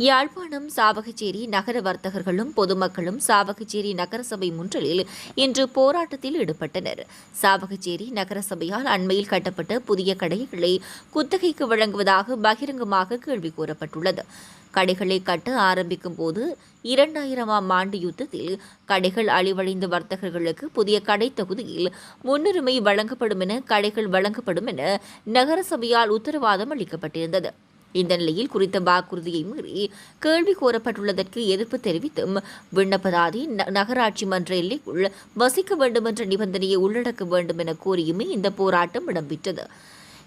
யாழ்ப்பாணம் சாவகச்சேரி நகர வர்த்தகர்களும் பொதுமக்களும் சாவகச்சேரி நகரசபை முன்றலில் இன்று போராட்டத்தில் ஈடுபட்டனர். சாவகச்சேரி நகரசபையால் அண்மையில் கட்டப்பட்ட புதிய கடைகளை குத்தகைக்கு வழங்குவதாக பகிரங்கமாக கேள்வி கூறப்பட்டுள்ளது. கடைகளை கட்ட ஆரம்பிக்கும் போது இரண்டாயிரமாம் ஆண்டு யுத்தத்தில் கடைகள் அழிவடைந்த வர்த்தகர்களுக்கு புதிய கடை தொகுதியில் முன்னுரிமை வழங்கப்படும் என கடைகள் வழங்கப்படும் என நகரசபையால் உத்தரவாதம் அளிக்கப்பட்டிருந்தது. இந்த நிலையில் குறித்த வாக்குறுதியை மீறி கேள்வி கோரப்பட்டுள்ளதற்கு எதிர்ப்பு தெரிவித்தும் விண்ணப்பதாதி ந- நகராட்சி மன்ற எல்லைக்குள் வசிக்க வேண்டும் என்ற நிபந்தனையை உள்ளடக்க வேண்டும் என கோரியுமே இந்த போராட்டம் இடம்பெற்றது.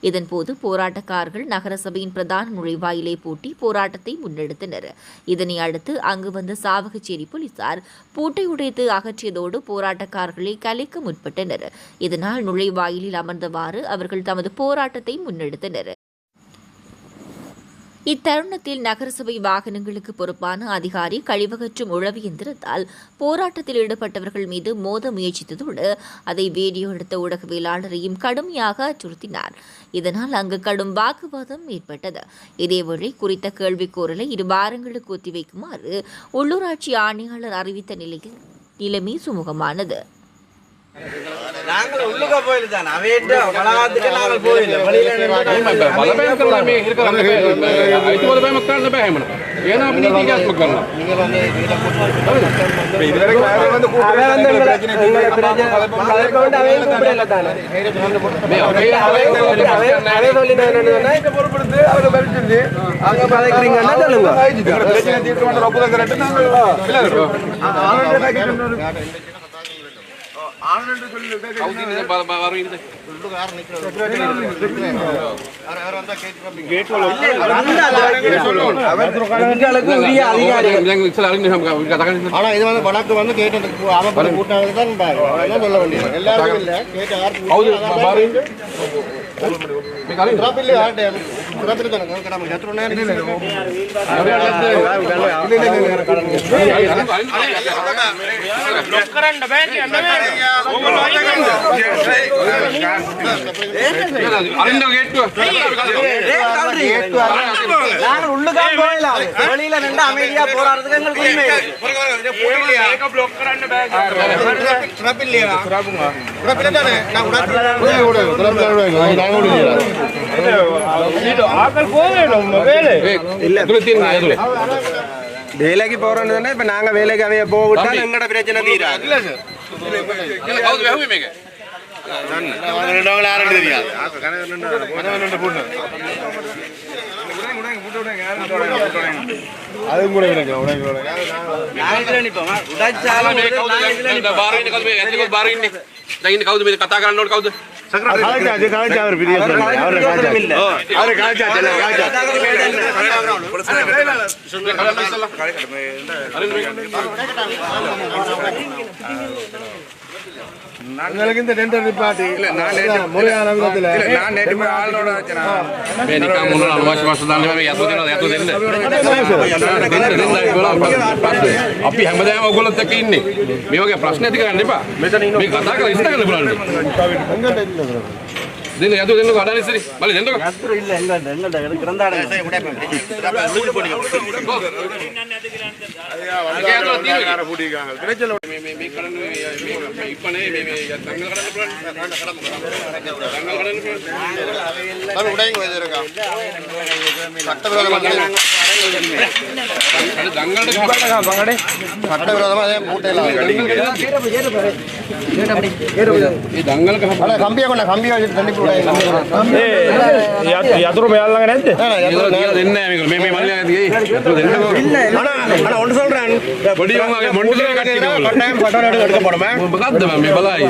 இதன்போது போராட்டக்காரர்கள் நகரசபையின் பிரதான நுழைவாயிலை பூட்டி போராட்டத்தை முன்னெடுத்தனர். இதனை அடுத்து அங்கு வந்த சாவகச்சேரி போலீசார் பூட்டை உடைத்து அகற்றியதோடு போராட்டக்காரர்களை கலைக்க முற்பட்டனர். இதனால் நுழைவாயிலில் அமர்ந்தவாறு அவர்கள் தமது போராட்டத்தை முன்னெடுத்தனர். இத்தருணத்தில் நகரசபை வாகனங்களுக்கு பொறுப்பான அதிகாரி கழிவகற்றும் உழவு எந்திரத்தால் போராட்டத்தில் ஈடுபட்டவர்கள் மீது மோத முயற்சித்ததோடு அதை வீடியோ எடுத்த ஊடகவியலாளரையும் கடுமையாக அச்சுறுத்தினார். இதனால் அங்கு கடும் வாக்குவாதம் ஏற்பட்டது. இதேவேளை குறித்த கேள்விக்கூறலை இரு வாரங்களுக்கு ஒத்திவைக்குமாறு உள்ளூராட்சி ஆணையாளர் அறிவித்த நிலையில் நிலைமை சுமூகமானது. நாங்கள் உள்ளுக போயில தான் அவையிட்டு பலகாத்துக்கு நாங்கள் போயில பொறுப்படுத்து ஆனா இது வந்து வழக்கு வந்து கேட்டு அமைப்பு கூட்டினது தான் சொல்ல வேண்டியது எல்லாருக்கும் இல்ல கேட்டு யாருக்கு வெளியில நின்று அமைதியா போராடுறதுக்கு எங்களுக்கு உரிமை ஆக்கள் போதும் வேலைக்கு போறோம்னு இப்ப நாங்க வேலைக்கு அவைய போகிட்டா எங்கட பிரச்சனை தீரா இல்ல ಕೌದು கலாச்சாச்சு கலாச்சா அவர் பிரிய அவர் அவர் கலாச்சா கலாச்சா මේ කලන්න ඉස්සලා. අරින්න මේක. உங்களுக்கு இந்த டெண்டர் நிப்பாட்டி இல்ல நான் முறையான விதத்துல நான் நேற்று போய் ஆளோட வச்சேன் මේ නිකන් මොනවා අනවශ්‍ය වස්තු දාන්න බෑ මේ යතු දෙනවා යතු දෙන්න. දෙන්න දෙන්න ප්‍රශ්නේ. අපි හැමදාම ඔයගොල්ලොත් එක්ක ඉන්නේ. මේ වගේ ප්‍රශ්න ඇති කරන්න එපා. මේ කතා කරලා ඉස්ත කරන්න බලන්න. దీన్ని ఎందుకు ఎందుకు అడాలి సరి మళ్ళీ ఎందుకు சட்டவிரோதமாக ಕಂಬಿಯ ಕಂಬಿಯ ಎದುರು ಮೇಲಾಗನೇ ஒன்று சொல்றேன் கட்டாயம் பட்டம் எடுக்க போறோமே பலாயி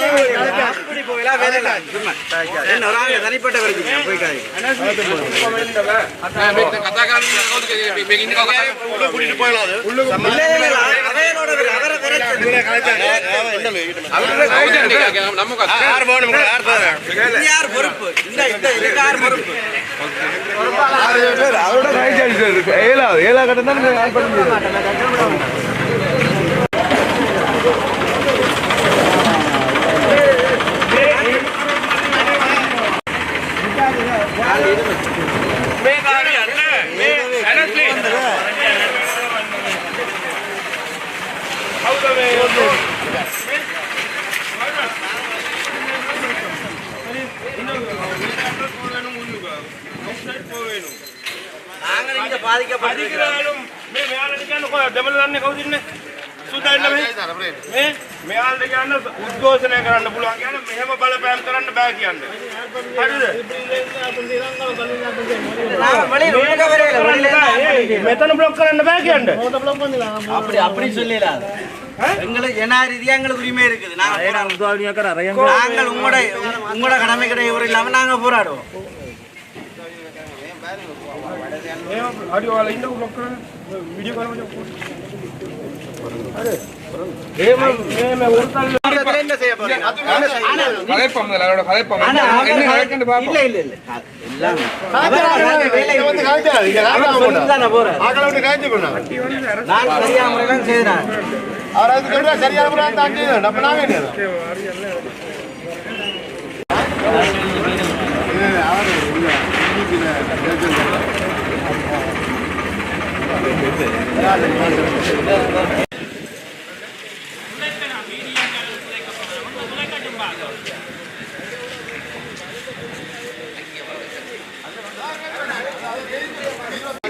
அவரோட ஏழாவது ஏழா கட்டம் தான் ஆன் பண்ண முடியாது நாங்கள் இங்க பாதிக்கப்பட்டிருக்கிறோம் මේ මෙයාලට කියන්න කො දෙමළ දන්නේ කවුද ඉන්නේ? සුද්දා ඉන්න මේ. මේ මෙයාලට කියන්න උද්ඝෝෂණය කරන්න පුළුවන් කියන්නේ මෙහෙම බලපෑම් කරන්න බෑ කියන්නේ. හරිද? நாங்கள் வெளியில உள்ள வரையில வெளியில ඒ මෙතන බ්ලොක් කරන්න බෑ කියන්නේ. அப்படி அப்படி சொல்லலாம் எங்களுக்கு ஜனாதிபதியா எங்களுக்கு உரிமை இருக்குது நாங்க நாங்கள் உங்களோட உங்களோட கடமை கிடையாது இல்லாம நாங்க போராடுவோம் එහෙම අඩි என்ன செய்ய போறேன் சரியான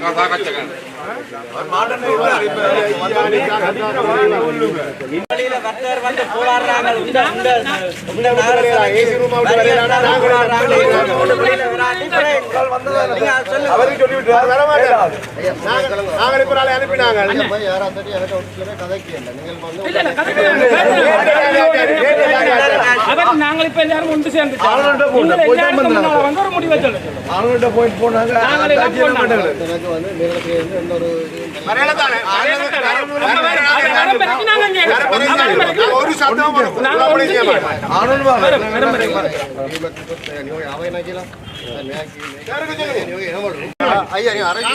上がっちゃうから。அனுப்பினாங்க அவர் நாங்கள் இப்ப எல்லாரும் ஒன்று சேர்ந்து போனாங்க. நல்ல ஒரு ഒരു ശബ്ദവും നമ്മൾ ചെയ്യാൻ പാടില്ല അയ്യോ അറിയാം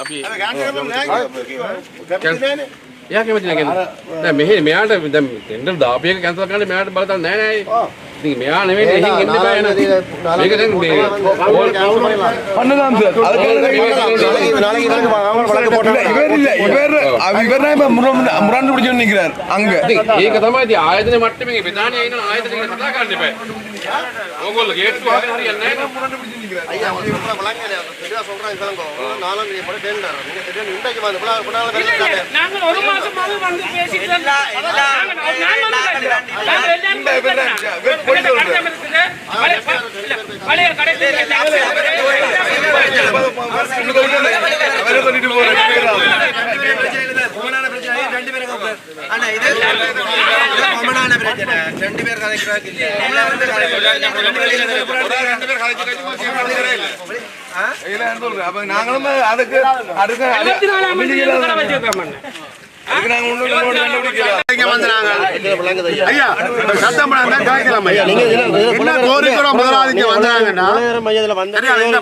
අපි එයා කැමති නැහැ කියන්නේ. දැන් මෙහෙ මෙයාට දැන් ටෙන්ඩර් දාපියක කැන්සල් කරන්න මෙයාට බලතල් නැහැ නෑ. பண்ணலாம் சார். முரண்டு பிடிச்சு நிற்கிறார் அங்க. ஆயுதனை மட்டுமே ஆயுதனை ரெண்டு பேர் கதைக்கிறாங்க நாங்களும் அதுக்கு அதுக்கு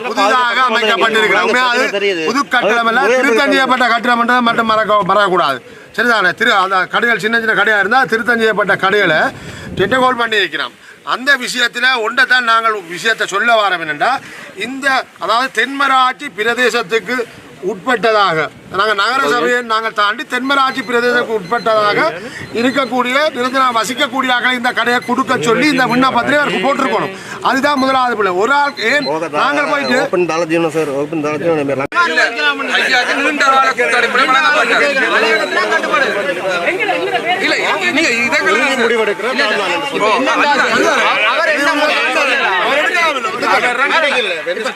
புதிதாக அமைக்கப்பட்டிருக்கிறது. புது எல்லாம் என்றதை மட்டும் மறக்க மறக்கக்கூடாது. சரிதானே? திரு அந்த கடைகள் சின்ன சின்ன கடையாக இருந்தால் திருத்தம் செய்யப்பட்ட கடைகளை டெட்டகோல் பண்ணி வைக்கிறோம். அந்த விஷயத்தில் ஒன்றை தான் நாங்கள் விஷயத்தை சொல்ல வரோம் என்னென்னா இந்த அதாவது தென்மராட்சி பிரதேசத்துக்கு உட்பட்டதாக. நாங்கள் நகர சபையை நாங்கள் தாண்டி தென்மராட்சி பிரதேசத்துக்கு உட்பட்டதாக இருக்கக்கூடிய நிரந்தர வசிக்கக்கூடிய ஆட்களை இந்த கடையை கொடுக்க சொல்லி இந்த விண்ணப்பத்திலே அவருக்கு போட்டிருக்கணும். அதுதான் முதலாவது பிள்ளை. ஒரு ஆள் ஏன் நாங்கள் போயிட்டு முடிவெடுக்கிறோம் அவர் என்ன அவர் எடுக்காமல்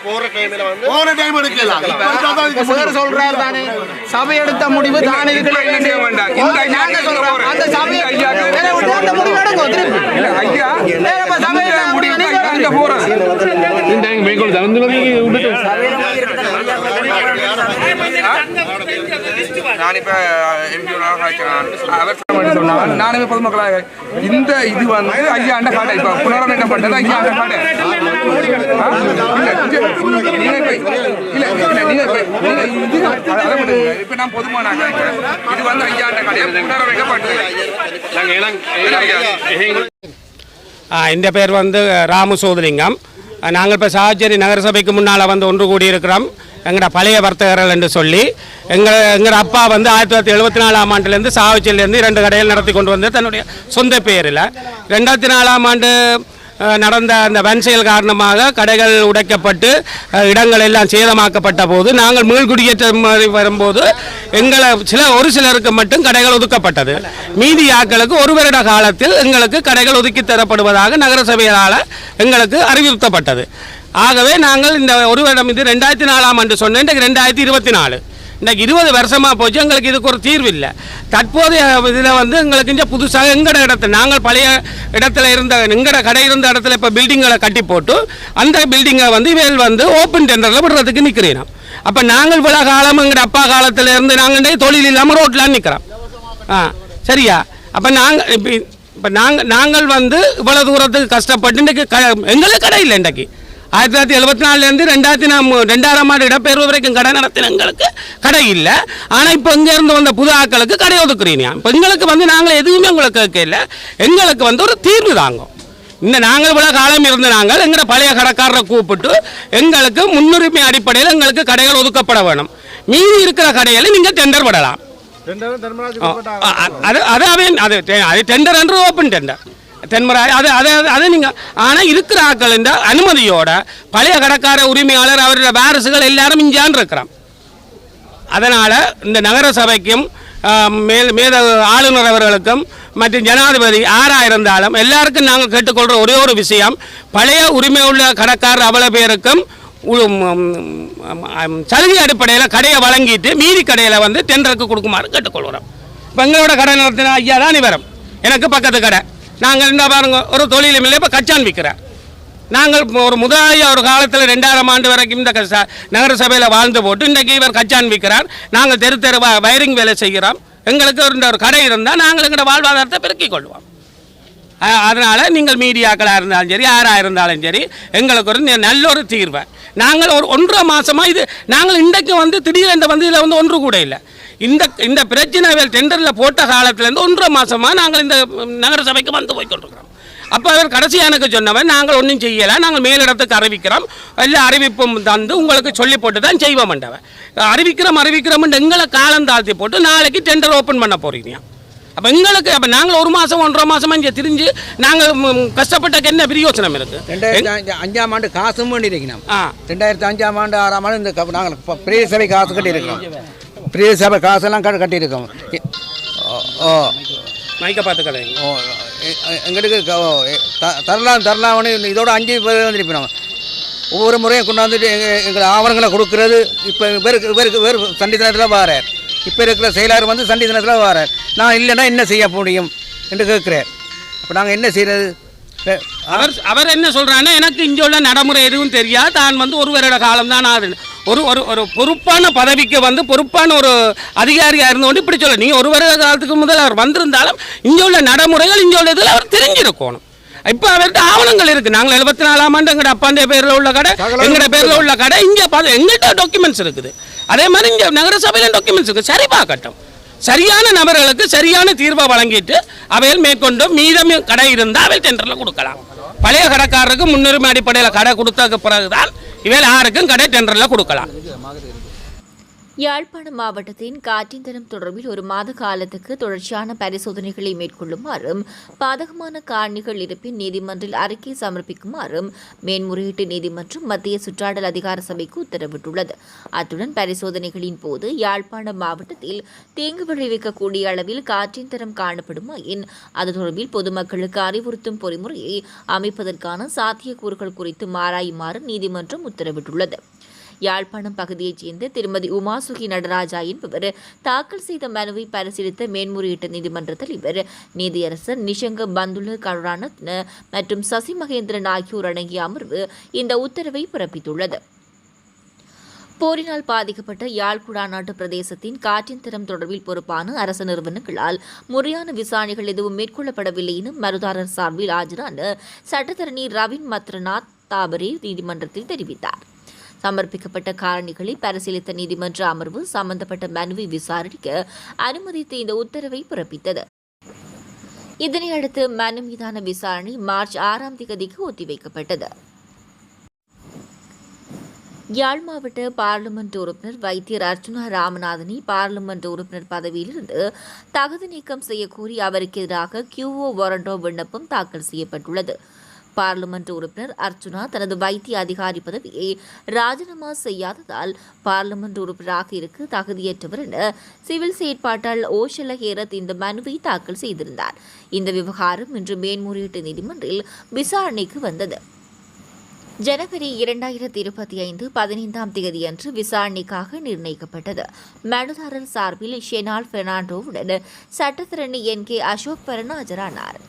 போற டைம்ல வந்து போன டைம் இதுக்கு முடியும். சொல்றாரு தானே சபை எடுத்த முடிவு தானே அந்த சபை வேற விட்டு அந்த முடிவு திருப்பி ஐயா வேற இப்ப சபை எடுத்த முடிவு போறது இந்த மேற்கொண்டு தகுந்த நான் இப்ப சொன்னாங்க நானுமே பொதுமக்களாக இந்த இது வந்து ஐயா அண்ட காடை இப்ப புனரமைக்கப்பட்டது ஐயா அண்ட காடை ஆ? இல்ல, இது- நீங்க இப்ப- இது- நான் வந்து ஐயா அண்ட காடை புனரமைக்கப்பட்டது நாங்கள் ஏன்னா ஆ, இந்த பேர் வந்து ராமு சோதலிங்கம். நாங்கள் இப்போ சாச்சேரி நகரசபைக்கு முன்னால் வந்து ஒன்று கூடியிருக்கிறோம். எங்களோட பழைய வர்த்தகர்கள் என்று சொல்லி எங்கள் எங்களோட அப்பா வந்து ஆயிரத்தி தொள்ளாயிரத்தி எழுபத்தி நாலாம் ஆண்டுலேருந்து சாவச்சியிலேருந்து ரெண்டு கடைகள் நடத்தி கொண்டு வந்து தன்னுடைய சொந்த பேரில். ரெண்டாயிரத்தி நாலாம் ஆண்டு நடந்த அந்த வன் செயல் காரணமாக கடைகள் உடைக்கப்பட்டு இடங்கள் எல்லாம் சேதமாக்கப்பட்ட போது நாங்கள் மீள்குடியேற்றம் மாதிரி வரும்போது எங்களை சில ஒரு சிலருக்கு மட்டும் கடைகள் ஒதுக்கப்பட்டது. மீதி ஆட்களுக்கு ஒரு வருட காலத்தில் எங்களுக்கு கடைகள் ஒதுக்கி தரப்படுவதாக நகரசபையால் எங்களுக்கு அறிவுறுத்தப்பட்டது. ஆகவே நாங்கள் இந்த ஒரு வருடம் இது ரெண்டாயிரத்தி நாலாம் ஆண்டு சொன்னேன் ரெண்டாயிரத்தி இருபத்தி நாலு. இன்றைக்கி இருபது வருஷமாக போச்சு. எங்களுக்கு இதுக்கு ஒரு தீர்வு இல்லை. தற்போதைய இதில் வந்து எங்களுக்கு இங்கே புதுசாக எங்கட இடத்துல நாங்கள் பழைய இடத்துல இருந்த எங்கட கடை இருந்த இடத்துல இப்போ பில்டிங்களை கட்டி போட்டு அந்த பில்டிங்கை வந்து இவள் வந்து ஓப்பன் டெண்டரில் விடுறதுக்கு நிற்கிறேன் அப்போ நாங்கள் விழா காலம் எங்கட அப்பா காலத்தில் இருந்து நாங்கள் தொழில் இல்லாமல் ரோட்டில் நிற்கிறோம் ஆ சரியா? அப்போ நாங்கள் இப்போ இப்போ நாங்கள் நாங்கள் வந்து இவ்வளோ தூரத்துக்கு கஷ்டப்பட்டு இன்றைக்கு க எங்களுக்கு கடை இல்லை இன்றைக்கு. ஆயிரத்தி தொள்ளாயிரத்தி எழுபத்தி நாலுலேருந்து ரெண்டாயிரத்தி நாம் ரெண்டாயிரம் ஆண்டு இடப்பெயர்வு வரைக்கும் கடை நடத்தின எங்களுக்கு கடை இல்லை. ஆனால் இப்போ இங்கேருந்து வந்த புது ஆட்களுக்கு கடை ஒதுக்குறீங்க. இப்போ எங்களுக்கு வந்து நாங்கள் எதுவுமே உங்களுக்கு கேட்கல. எங்களுக்கு வந்து ஒரு தீர்வு தாங்கும். இந்த நாங்கள் இவ்வளோ காலம் இருந்த நாங்கள் எங்களோட பழைய கடைக்காரரை கூப்பிட்டு எங்களுக்கு முன்னுரிமை அடிப்படையில் எங்களுக்கு கடைகள் ஒதுக்கப்பட வேணும். மீதி இருக்கிற கடைகளை நீங்கள் டெண்டர் விடலாம் அது அது அது டெண்டர் என்று ஓப்பன் டெண்டர் தென்முறை அது அது அது நீங்கள் ஆனால் இருக்கிற ஆட்கள் இந்த அனுமதியோட பழைய கடைக்கார உரிமையாளர் அவருடைய வாரிசுகள் எல்லாரும் இஞ்சான் இருக்கிறான். அதனால் இந்த நகர சபைக்கும் மேல் மேத ஆளுநர் அவர்களுக்கும் மற்றும் ஜனாதிபதி ஆறாக இருந்தாலும் எல்லாருக்கும் நாங்கள் கேட்டுக்கொள்கிற ஒரே ஒரு விஷயம் பழைய உரிமை உள்ள கடைக்காரர் அவ்வளோ பேருக்கும் சலுகை அடிப்படையில் கடையை வழங்கிட்டு மீதி கடையில் வந்து டெண்டருக்கு கொடுக்குமாறு கேட்டுக்கொள்கிறோம். இப்போ எங்களோட கடை நடத்தின ஐயா தான் வரும் எனக்கு பக்கத்து கடை. நாங்கள் என்ன பாருங்க ஒரு தொழிலும் இல்லை இப்போ கச்சான் விற்கிறேன். நாங்கள் ஒரு முதலாளி ஒரு காலத்தில் ரெண்டாயிரம் ஆண்டு வரைக்கும் இந்த க- ச- நகர சபையில் வாழ்ந்து போட்டு இன்றைக்கு இவர் கச்சான் விற்கிறார். நாங்கள் தெரு தெரு வ- வயரிங் வேலை செய்கிறோம். எங்களுக்கு ஒரு ஒரு கடை இருந்தால் நாங்கள் எங்களோட வாழ்வாதாரத்தை பெருக்கிக் கொள்வோம். அதனால் நீங்கள் மீடியாக்களாக இருந்தாலும் சரி யாராக இருந்தாலும் சரி எங்களுக்கு ஒரு நல்ல ஒரு தீர்வை. நாங்கள் ஒரு ஒன்றரை மாதமாக இது நாங்கள் இன்றைக்கு வந்து திடீர் இந்த வந்து இதில் வந்து ஒன்று கூட இல்லை. இந்த இந்த பிரச்சனை டெண்டரில் போட்ட காலத்துலேருந்து ஒன்றரை மாசமா நாங்கள் இந்த நகர சபைக்கு வந்து போய் கொண்டிருக்கிறோம். அப்போ அவர் கடைசி எனக்கு சொன்னவன் நாங்கள் ஒன்றும் செய்யலை நாங்கள் மேலிடத்துக்கு அறிவிக்கிறோம். எல்லா அறிவிப்பும் தந்து உங்களுக்கு சொல்லி போட்டு தான் செய்வோம் மண்டவன் அறிவிக்கிறோம் அறிவிக்கிறோம் எங்களை காலம் தாழ்த்தி போட்டு நாளைக்கு டெண்டர் ஓப்பன் பண்ண போறீங்க. அப்போ எங்களுக்கு அப்போ நாங்கள் ஒரு மாதம் ஒன்றரை மாதமா இங்கே திரிஞ்சு நாங்கள் கஷ்டப்பட்டக்கு என்ன பிரயோசனம் இருக்கு? ரெண்டாயிரத்தி அஞ்சு- அஞ்சாம் ஆண்டு காசும் ஆ. ரெண்டாயிரத்தி அஞ்சாம் ஆண்டு ஆறாம் ஆண்டு இந்த நாங்கள் சபை காசு கட்டியிருக்கோம் பெரிய சபை காசெல்லாம் கட்டி கட்டியிருக்கோம். ஓ, மைக்க பார்த்து கடை ஓ எங்களுக்கு தரலாம் தரலாம்னு இதோட அஞ்சு பேர் வந்துருப்பினோம் ஒவ்வொரு முறையும் கொண்டாந்துட்டு எங்கள் எங்கள் ஆவணங்களை கொடுக்கறது. இப்போ இவருக்கு இவருக்கு இவர் சண்டி தினத்தில் வாரார். இப்போ இருக்கிற செயலாளர் வந்து சண்டி தினத்தில் வாரார். நான் இல்லைன்னா என்ன செய்ய முடியும் என்று கேட்குறார். அப்போ நாங்கள் என்ன செய்கிறது அவர் அவர் என்ன சொல்றாருன்னா எனக்கு இங்கே உள்ள நடைமுறை எதுவும் தெரியாது. தான் வந்து ஒரு வருட காலம் தான் ஆகுது. ஒரு ஒரு ஒரு பொறுப்பான பதவிக்கு வந்து பொறுப்பான ஒரு அதிகாரியாக இருந்தோண்டு இப்படி சொல்ல நீ ஒரு வருட காலத்துக்கு முதல் அவர் வந்திருந்தாலும் இங்கே உள்ள நடைமுறைகள் இங்கே உள்ள இதில் அவர் தெரிஞ்சிருக்கணும். இப்போ அவர்கிட்ட ஆவணங்கள் இருக்கு. நாங்கள் எழுபத்தி நாலாம் ஆண்டு எங்கட அப்பாண்டைய பேரில் உள்ள கடை எங்கட பேரில் உள்ள கடை இங்கே பார்த்து எங்கள்கிட்ட டாக்குமெண்ட்ஸ் இருக்குது. அதே மாதிரி இங்கே நகர சபையில் டாக்குமெண்ட்ஸ் இருக்குது சரி பார்க்கட்டும். சரியான நபர்களுக்கு சரியான தீர்வை வழங்கிட்டு அவையில் மேற்கொண்டு மீதம் கடை இருந்தால் அவை டெண்டரில் கொடுக்கலாம். பழைய கடைக்காரருக்கு முன்னுரிமை அடிப்படையில் கடை கொடுத்ததுக்கு பிறகுதான் இவையில் யாருக்கும் கடை டெண்டரில் கொடுக்கலாம். யாழ்ப்பாணம் மாவட்டத்தின் காற்றின் தொடர்பில் ஒரு மாத காலத்துக்கு தொடர்ச்சியான பரிசோதனைகளை மேற்கொள்ளுமாறும் பாதகமான காரணிகள் இருப்பின் நீதிமன்றில் அறிக்கை சமர்ப்பிக்குமாறும் மேன்முறையீட்டு நீதிமன்றம் மத்திய சுற்றாடல் அதிகார சபைக்கு உத்தரவிட்டுள்ளது. அத்துடன் பரிசோதனைகளின் போது யாழ்ப்பாணம் மாவட்டத்தில் தேங்கு விளைவிக்கக்கூடிய அளவில் காற்றின் தரம் காணப்படுமாயின் அது தொடர்பில் பொதுமக்களுக்கு அறிவுறுத்தும் பொறிமுறையை அமைப்பதற்கான சாத்தியக்கூறுகள் குறித்து ஆராயுமாறு நீதிமன்றம் உத்தரவிட்டுள்ளது. யாழ்ப்பாணம் பகுதியைச் சேர்ந்த திருமதி உமாசுகி நடராஜா என்பவர் தாக்கல் செய்த மனுவை பரிசீலித்த மேன்முறையீட்டு நீதிமன்றத்தில் இவர். நீதியரசர் நிஷங்க பந்துல கருணாரத்ன மற்றும் சசி மகேந்திரன் ஆகியோர் அடங்கிய அமர்வு இந்த உத்தரவை பிறப்பித்துள்ளது. போரினால் பாதிக்கப்பட்ட யாழ் குடாநாட்டு பிரதேசத்தின் காற்றின் தரம் தொடர்பில் பொறுப்பான அரசு நிறுவனங்களால் முறையான விசாரணைகள் எதுவும் மேற்கொள்ளப்படவில்லை என மருதாரர் சார்பில் ஆஜரான சட்டத்தரணி ரவின் மத்ரநாத் தாபரே நீதிமன்றத்தில் தெரிவித்தார். சமர்ப்பிக்கப்பட்ட காரணிகளை பரிசீலித்த நீதிமன்ற அமர்வு சம்பந்தப்பட்ட மனுவை விசாரிக்க அனுமதித்து இந்த உத்தரவை பிறப்பித்தது. இதனையடுத்து மனு மீதான விசாரணை மார்ச் ஆறாம் தேதிக்கு ஒத்திவைக்கப்பட்டது. யாழ் மாவட்ட பாராளுமன்ற உறுப்பினர் வைத்தியர் அர்ஜுனா ராமநாதனை பாராளுமன்ற உறுப்பினர் பதவியிலிருந்து தகுதி நீக்கம் செய்யக்கோரி அவருக்கு எதிராக கியூஓ வாரண்டோ விண்ணப்பம் தாக்கல் செய்யப்பட்டுள்ளது. பாராளுமன்ற உறுப்பினர் அர்ச்சுனா தனது வைத்திய அதிகாரி பதவியை ராஜினாமா செய்யாததால் பாராளுமன்ற உறுப்பினராக இருக்க தகுதியற்றவர் என சிவில் செயற்பாட்டால் ஓஷல ஹேரத் இந்த மனுவை தாக்கல் செய்திருந்தார். இந்த விவகாரம் இன்று மேன்முறையீட்டு நீதிமன்றில் விசாரணைக்கு வந்தது. ஜனவரி இரண்டாயிரத்தி இருபத்தி ஐந்து பதினைந்தாம் தேதியன்று விசாரணைக்காக நிர்ணயிக்கப்பட்டது. மனுதாரர் சார்பில் ஷெனால் பெர்னாண்டோவுடன் சட்டத்திரணி என் கே அசோக் பரன் ஆஜரானார்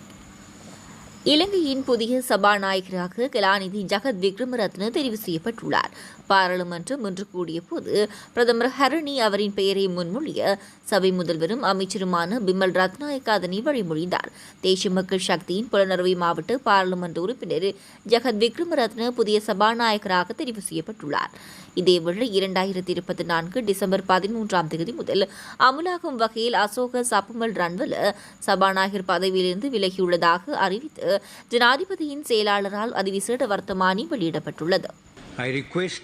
இலங்கையின் புதிய சபாநாயகராக கலாநிதி ஜகத் விக்ரமரத்ன தெரிவு செய்யப்பட்டுள்ளார். பாராளுமன்றம் இன்று கூடிய போது பிரதமர் ஹரணி அவரின் பெயரை முன்மொழிய சபை முதல்வரும் அமைச்சருமான பிமல் ரத்நாயக் அதனை வழிமொழிந்தார். தேசிய மக்கள் சக்தியின் புலனறுவை மாவட்ட பாராளுமன்ற உறுப்பினர் ஜெகத் விக்ரமரத்ன புதிய சபாநாயகராக தெரிவு செய்யப்பட்டுள்ளார். இதேவேளை இரண்டாயிரத்தி இருபத்தி நான்கு டிசம்பர் பதிமூன்றாம் தேதி முதல் அமுலாகும் வகையில் அசோக சப்புமல் ரன்வல சபாநாயகர் பதவியிலிருந்து விலகியுள்ளதாக அறிவித்து ஜனாதிபதியின் செயலாளரால் அதிவிசேட வர்த்தமானி வெளியிடப்பட்டுள்ளது. I request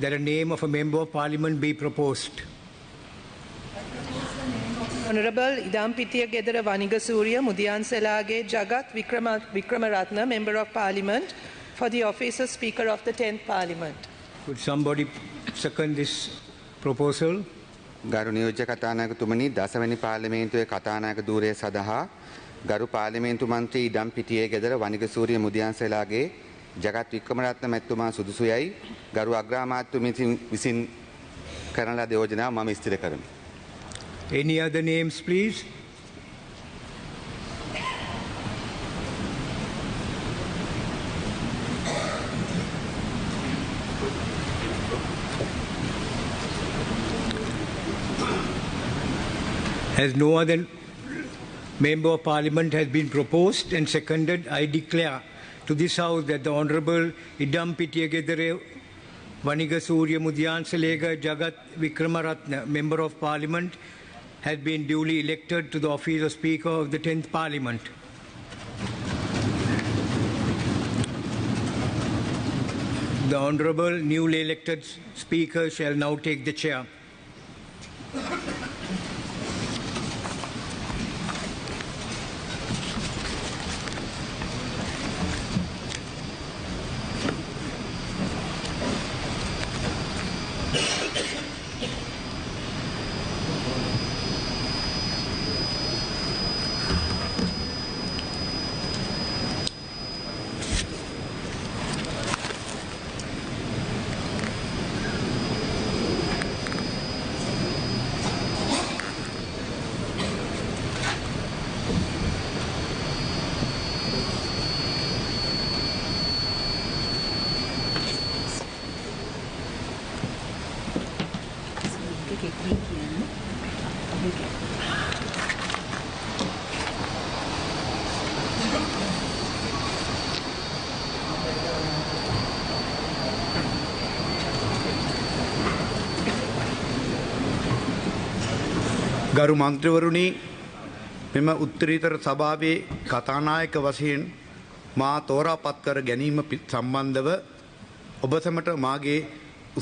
that a name of a member of parliament be proposed. Honorable Idam Pitya Gedara Vaniga Surya Mudian Selage Jagat Vikrama, Vikramaratna, Member of Parliament, for the office of Speaker of the 10th Parliament. Could somebody second this proposal? ගරු නියෝජ්‍ය කතානායකතුමනි දසවැනි පාර්ලිමේන්තුවේ කතානායක ධූරය සඳහා ගරු පාර්ලිමේන්තු මන්ත්‍රී ඉඩම් පිටියේ ගෙදර වනිග සූරිය මුදියන්සලාගේ ජගත් වික්‍රමරත්න මැතිතුමා සුදුසුයයි ගරු අග්‍රාමාත්‍ය විසින් කරන ලද යෝජනාව මම ස්ථිර කරමි. Any other names, please? As no other member of parliament has been proposed and seconded, I declare to this House that the Honorable Idam Pitiyagedere Vaniga Surya Mudyan Salega Jagat Vikramaratna, Member of Parliament, has been duly elected to the office of Speaker of the 10th Parliament. The Honorable newly elected Speaker shall now take the chair. ගරු මන්ත්‍රවරුණි මෙම උත්තරීතර සභාවේ කතානායක වශයෙන් මා තෝරා පත් කර ගැනීම පි- සම්බන්ධව ඔබ සැමට මාගේ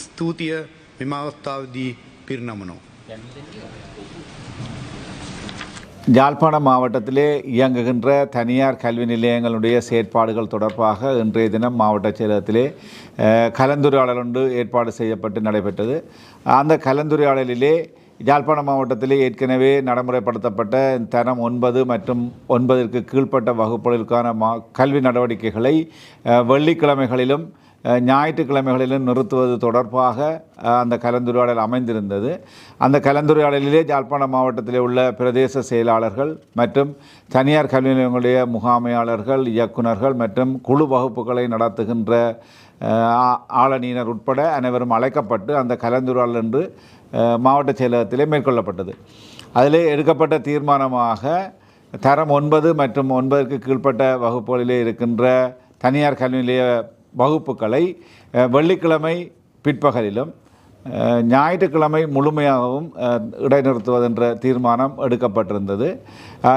ස්තුතිය මෙම අවස්ථාවදී පිරිනමනවා. யாழ்ப்பாணம் மாவட்டத்திலே இயங்குகின்ற தனியார் கல்வி நிலையங்களுடைய செயற்பாடுகள் தொடர்பாக இன்றைய தினம் மாவட்ட செயலகத்திலே அஹ், கலந்துரையாடல் ஒன்று ஏற்பாடு செய்யப்பட்டு நடைபெற்றது அந்த கலந்துரையாடலிலே யாழ்ப்பாணம் மாவட்டத்திலே ஏற்கனவே நடைமுறைப்படுத்தப்பட்ட தரம் ஒன்பது மற்றும் ஒன்பதிற்கு கீழ்ப்பட்ட வகுப்புகளுக்கான மா கல்வி நடவடிக்கைகளை வெள்ளிக்கிழமைகளிலும் ஞாயிற்றுக்கிழமைகளிலும் நிறுத்துவது தொடர்பாக அந்த கலந்துரையாடல் அமைந்திருந்தது. அந்த கலந்துரையாடலிலே யாழ்ப்பாணம் மாவட்டத்திலே உள்ள பிரதேச செயலாளர்கள் மற்றும் தனியார் கல்வி நிலையங்களுடைய முகாமையாளர்கள் இயக்குனர்கள் மற்றும் குழு வகுப்புகளை நடத்துகின்ற ஆ- ஆளணியினர் உட்பட அனைவரும் அழைக்கப்பட்டு அந்த கலந்துரையாடல் என்று மாவட்ட செயலகத்திலே மேற்கொள்ளப்பட்டது. அதிலே எடுக்கப்பட்ட தீர்மானமாக தரம் ஒன்பது மற்றும் ஒன்பதற்கு கீழ்ப்பட்ட வகுப்புகளிலே இருக்கின்ற தனியார் கல்வி நிலைய வகுப்புகளை வெள்ளிக்கிழமை பிற்பகலிலும் ஞாயிற்றுக்கிழமை முழுமையாகவும் இடைநிறுத்துவதென்ற தீர்மானம் எடுக்கப்பட்டிருந்தது.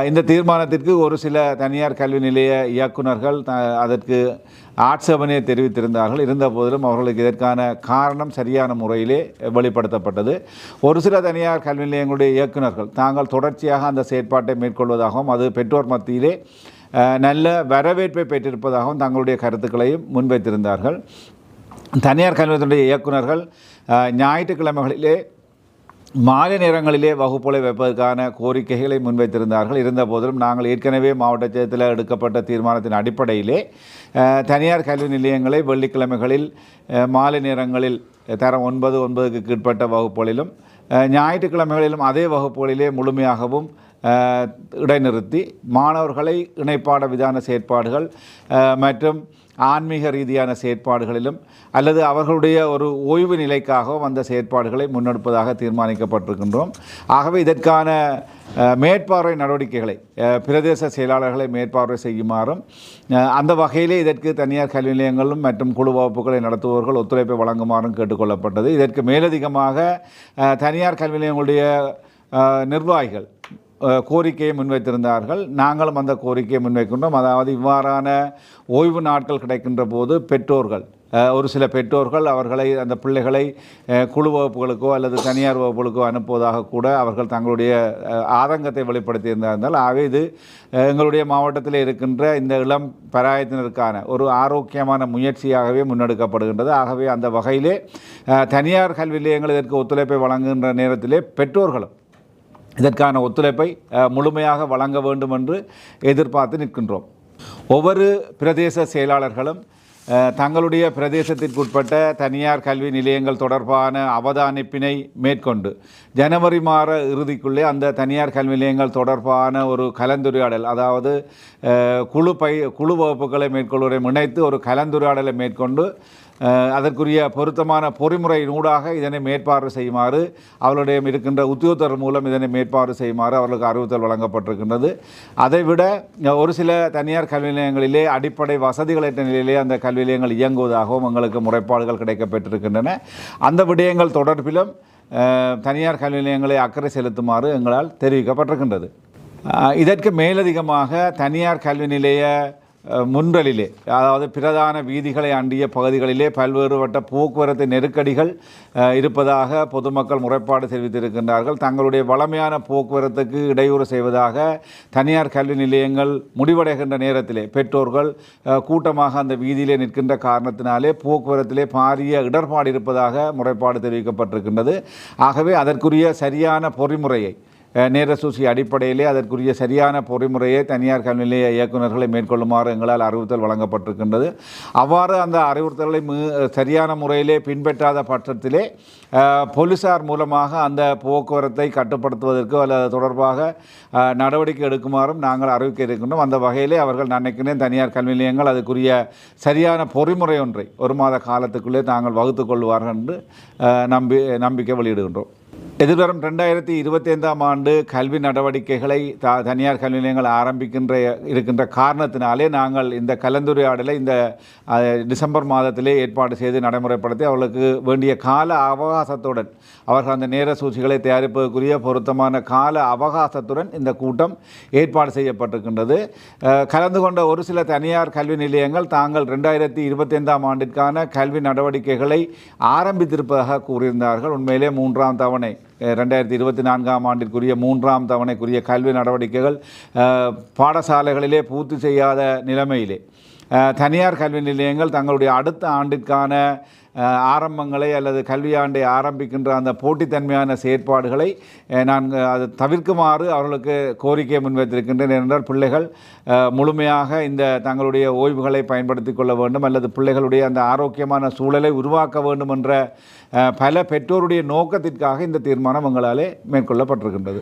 இந்த தீர்மானத்திற்கு ஒரு சில தனியார் கல்வி நிலைய இயக்குனர்கள் த- அதற்கு ஆட்சேபனையை தெரிவித்திருந்தார்கள். இருந்த போதிலும் அவர்களுக்கு இதற்கான காரணம் சரியான முறையிலே வெளிப்படுத்தப்பட்டது. ஒரு சில தனியார் கல்வி நிலையங்களுடைய இயக்குனர்கள் தாங்கள் தொடர்ச்சியாக அந்த செயற்பாட்டை மேற்கொள்வதாகவும் அது பெற்றோர் மத்தியிலே நல்ல வரவேற்பை பெற்றிருப்பதாகவும் தங்களுடைய கருத்துக்களையும் முன்வைத்திருந்தார்கள். தனியார் கல்வித்துறை இயக்குநர்கள் ஞாயிற்றுக்கிழமைகளிலே மாலை நேரங்களிலே வகுப்புகளை வைப்பதற்கான கோரிக்கைகளை முன்வைத்திருந்தார்கள் இருந்த போதிலும் நாங்கள் ஏற்கனவே மாவட்ட செயலகத்தில் எடுக்கப்பட்ட தீர்மானத்தின் அடிப்படையிலே தனியார் கல்வி நிலையங்களை வெள்ளிக்கிழமைகளில் மாலை நேரங்களில் தரம் ஒன்பது ஒன்பதுக்கு கீழ்ப்பட்ட வகுப்புகளிலும் ஞாயிற்றுக்கிழமைகளிலும் அதே வகுப்புகளிலே முழுமையாகவும் இடைநிறுத்தி மாணவர்களை இணைப்பாட விதான செயற்பாடுகள் மற்றும் ஆன்மீக ரீதியான செயற்பாடுகளிலும் அல்லது அவர்களுடைய ஒரு ஓய்வு நிலைக்காகவும் அந்த செயற்பாடுகளை முன்னெடுப்பதாக தீர்மானிக்கப்பட்டிருக்கின்றோம். ஆகவே இதற்கான மேற்பார்வை நடவடிக்கைகளை பிரதேச செயலாளர்களை மேற்பார்வை செய்யுமாறும் அந்த வகையிலே இதற்கு தனியார் கல்வி நிலையங்களும் மற்றும் குழு வகுப்புகளை நடத்துபவர்கள் ஒத்துழைப்பை வழங்குமாறும் கேட்டுக்கொள்ளப்பட்டது. இதற்கு மேலதிகமாக தனியார் கல்வி நிலையங்களுடைய நிர்வாகிகள் கோரிக்கையை முன்வைத்திருந்தார்கள். நாங்களும் அந்த கோரிக்கையை முன்வைக்கின்றோம். அதாவது இவ்வாறான ஓய்வு நாட்கள் கிடைக்கின்ற போது பெற்றோர்கள் ஒரு சில பெற்றோர்கள் அவர்களை அந்த பிள்ளைகளை குழு வகுப்புகளுக்கோ அல்லது தனியார் வகுப்புகளுக்கோ அனுப்புவதாக கூட அவர்கள் தங்களுடைய ஆதங்கத்தை வெளிப்படுத்தியிருந்தால் ஆகவே இது எங்களுடைய மாவட்டத்தில் இருக்கின்ற இந்த இளம் பராயத்தினருக்கான ஒரு ஆரோக்கியமான முயற்சியாகவே முன்னெடுக்கப்படுகின்றது. ஆகவே அந்த வகையிலே தனியார் கல்வி நிலையங்கள் இதற்கு ஒத்துழைப்பை வழங்குகின்ற நேரத்திலே பெற்றோர்களும் இதற்கான ஒத்துழைப்பை முழுமையாக வழங்க வேண்டும் என்று எதிர்பார்த்து நிற்கின்றோம். ஒவ்வொரு பிரதேச செயலாளர்களும் தங்களுடைய பிரதேசத்திற்குட்பட்ட தனியார் கல்வி நிலையங்கள் தொடர்பான அவதானிப்பினை மேற்கொண்டு ஜனவரி மாத இறுதிக்குள்ளே அந்த தனியார் கல்வி நிலையங்கள் தொடர்பான ஒரு கலந்துரையாடல் அதாவது குழு பை குழு வகுப்புகளை மேற்கொள்வதை முனைத்து ஒரு கலந்துரையாடலை மேற்கொண்டு அதற்குரிய பொருத்தமான பொறிமுறையினூடாக இதனை மேற்பார்வை செய்யுமாறு அவர்களுடைய இருக்கின்ற உத்தியோகத்தர் மூலம் இதனை மேற்பார்வை செய்யுமாறு அவர்களுக்கு அறிவுறுத்தல் வழங்கப்பட்டிருக்கின்றது. அதைவிட ஒரு சில தனியார் கல்வி நிலையங்களிலே அடிப்படை வசதிகளற்ற நிலையிலே அந்த கல்வி நிலையங்கள் இயங்குவதாகவும் எங்களுக்கு முறைப்பாடுகள் கிடைக்கப்பெற்றிருக்கின்றன. அந்த விடயங்கள் தொடர்பிலும் தனியார் கல்வி நிலையங்களை அக்கறை செலுத்துமாறு எங்களால் தெரிவிக்கப்பட்டிருக்கின்றது. இதற்கு மேலதிகமாக தனியார் கல்வி நிலைய முன்றலிலே அதாவது பிரதான வீதிகளை அண்டிய பகுதிகளிலே பல்வேறுபட்ட போக்குவரத்து நெருக்கடிகள் இருப்பதாக பொதுமக்கள் முறைப்பாடு தெரிவித்திருக்கின்றார்கள். தங்களுடைய வளமையான போக்குவரத்துக்கு இடையூறு செய்வதாக தனியார் கல்வி நிலையங்கள் முடிவடைகின்ற நேரத்திலே பெற்றோர்கள் கூட்டமாக அந்த வீதியிலே நிற்கின்ற காரணத்தினாலே போக்குவரத்திலே பாரிய இடர்பாடு இருப்பதாக முறைப்பாடு தெரிவிக்கப்பட்டிருக்கின்றது. ஆகவே அதற்குரிய சரியான பொறிமுறையை நேரசூசி நேர சூசி அடிப்படையிலே அதற்குரிய சரியான பொறிமுறையை தனியார் கல்வி நிலைய இயக்குநர்களை மேற்கொள்ளுமாறு எங்களால் அறிவுறுத்தல் வழங்கப்பட்டிருக்கின்றது. அவ்வாறு அந்த அறிவுறுத்தல்களை மீ- சரியான முறையிலே பின்பற்றாத பட்சத்திலே போலீசார் மூலமாக அந்த போக்குவரத்தை கட்டுப்படுத்துவதற்கு அல்லது தொடர்பாக நடவடிக்கை எடுக்குமாறும் நாங்கள் அறிவிக்க இருக்கின்றோம். அந்த வகையிலே அவர்கள் நான் நினைக்கிறேன் தனியார் கல்வி நிலையங்கள் அதுக்குரிய சரியான பொறிமுறை ஒன்றை ஒரு மாத காலத்துக்குள்ளே நாங்கள் வகுத்து கொள்வார்கள் என்று நம்பி நம்பிக்கை வெளியிடுகின்றோம். எதிர்வரும் ரெண்டாயிரத்தி இருபத்தி ஐந்தாம் ஆண்டு கல்வி நடவடிக்கைகளை த தனியார் கல்வி நிலையங்கள் ஆரம்பிக்கின்ற இருக்கின்ற காரணத்தினாலே நாங்கள் இந்த கலந்துரையாடலை இந்த டிசம்பர் மாதத்திலே ஏற்பாடு செய்து நடைமுறைப்படுத்தி அவர்களுக்கு வேண்டிய கால அவகாசத்துடன் அவர்கள் அந்த நேர சூழ்ச்சிகளை தயாரிப்பதற்குரிய பொருத்தமான கால அவகாசத்துடன் இந்த கூட்டம் ஏற்பாடு செய்யப்பட்டிருக்கின்றது. கலந்து கொண்ட ஒரு சில தனியார் கல்வி நிலையங்கள் தாங்கள் ரெண்டாயிரத்தி இருபத்தி ஐந்தாம் ஆண்டிற்கான கல்வி நடவடிக்கைகளை ஆரம்பித்திருப்பதாக கூறியிருந்தார்கள். உண்மையிலே மூன்றாம் தவணை ரெண்டாயிரத்தி இருபத்தி நான்காம் ஆண்டிற்குரிய மூன்றாம் தவணைக்குரிய கல்வி நடவடிக்கைகள் பாடசாலைகளிலே பூர்த்தி செய்யாத நிலைமையிலே. தனியார் கல்வி நிலையங்கள் தங்களுடைய அடுத்த ஆண்டிற்கான ஆரம்பங்களை அல்லது கல்வியாண்டை ஆரம்பிக்கின்ற அந்த போட்டித்தன்மையான செயற்பாடுகளை நான் அது தவிர்க்குமாறு அவர்களுக்கு கோரிக்கையை முன்வைத்திருக்கின்றேன். என்றால் பிள்ளைகள் முழுமையாக இந்த தங்களுடைய ஓய்வுகளை பயன்படுத்தி கொள்ள வேண்டும் அல்லது பிள்ளைகளுடைய அந்த ஆரோக்கியமான சூழலை உருவாக்க வேண்டும் என்ற பல பெற்றோருடைய நோக்கத்திற்காக இந்த தீர்மானம் எங்களாலே மேற்கொள்ளப்பட்டிருக்கின்றது.